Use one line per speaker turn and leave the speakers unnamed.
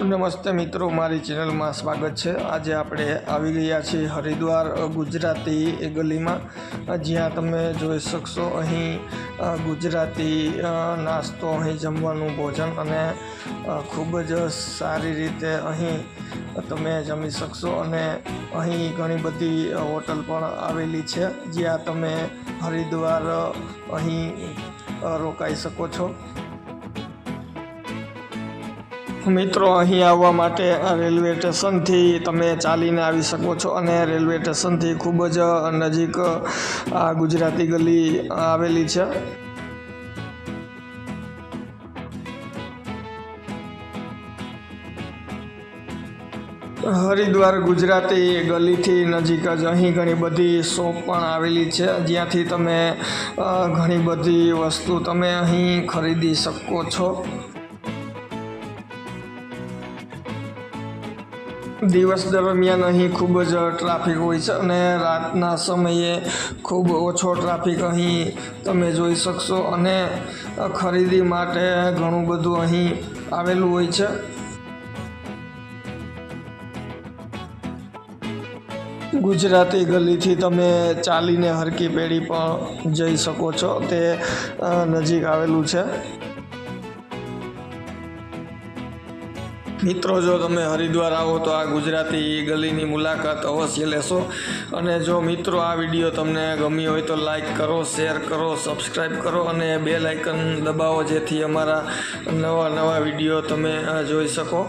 નમસ્તે મિત્રો, મારી ચેનલમાં સ્વાગત છે. આજે આપણે આવી ગયા છીએ હરિદ્વાર ગુજરાતી એ ગલીમાં. જ્યાં તમે જોઈ શકશો અહીં ગુજરાતી નાસ્તો, અહીં જમવાનું, ભોજન અને ખૂબ જ સારી રીતે અહીં તમે જમી શકશો અને અહીં ઘણી બધી હોટલ પણ આવેલી છે. જ્યાં તમે હરિદ્વાર અહીં રોકાઈ શકો છો. મિત્રો, અહીં આવવા માટે આ રેલવે સ્ટેશનથી તમે ચાલીને આવી શકો છો અને રેલવે સ્ટેશનથી ખૂબ જ નજીક આ ગુજરાતી ગલી આવેલી છે. હરિદ્વાર ગુજરાતી ગલીથી નજીક જ અહીં ઘણી બધી શોપ પણ આવેલી છે. જ્યાંથી તમે ઘણી બધી વસ્તુ તમે અહીં ખરીદી શકો છો. દિવસ દરમિયાન અહીં ખૂબ જ ટ્રાફિક હોય છે અને રાતના સમયે ખૂબ ઓછો ટ્રાફિક અહીં તમે જોઈ શકશો અને ખરીદી માટે ઘણું બધું અહીં આવેલું હોય છે. ગુજરાતી ગલીથી તમે ચાલીને હરકી પેઢી પણ જઈ શકો છો. તે નજીક આવેલું છે. મિત્રો, જો તમે હરિદ્વાર આવો તો આ ગુજરાતી ગલીની મુલાકાત અવશ્ય લેશો. અને જો મિત્રો, આ વીડિયો તમને ગમી હોય તો લાઇક કરો, શેર કરો સબસ્ક્રાઈબ કરો અને બે લાઇકન દબાવો, જેથી અમારા નવા નવા વીડિયો તમે જોઈ શકો.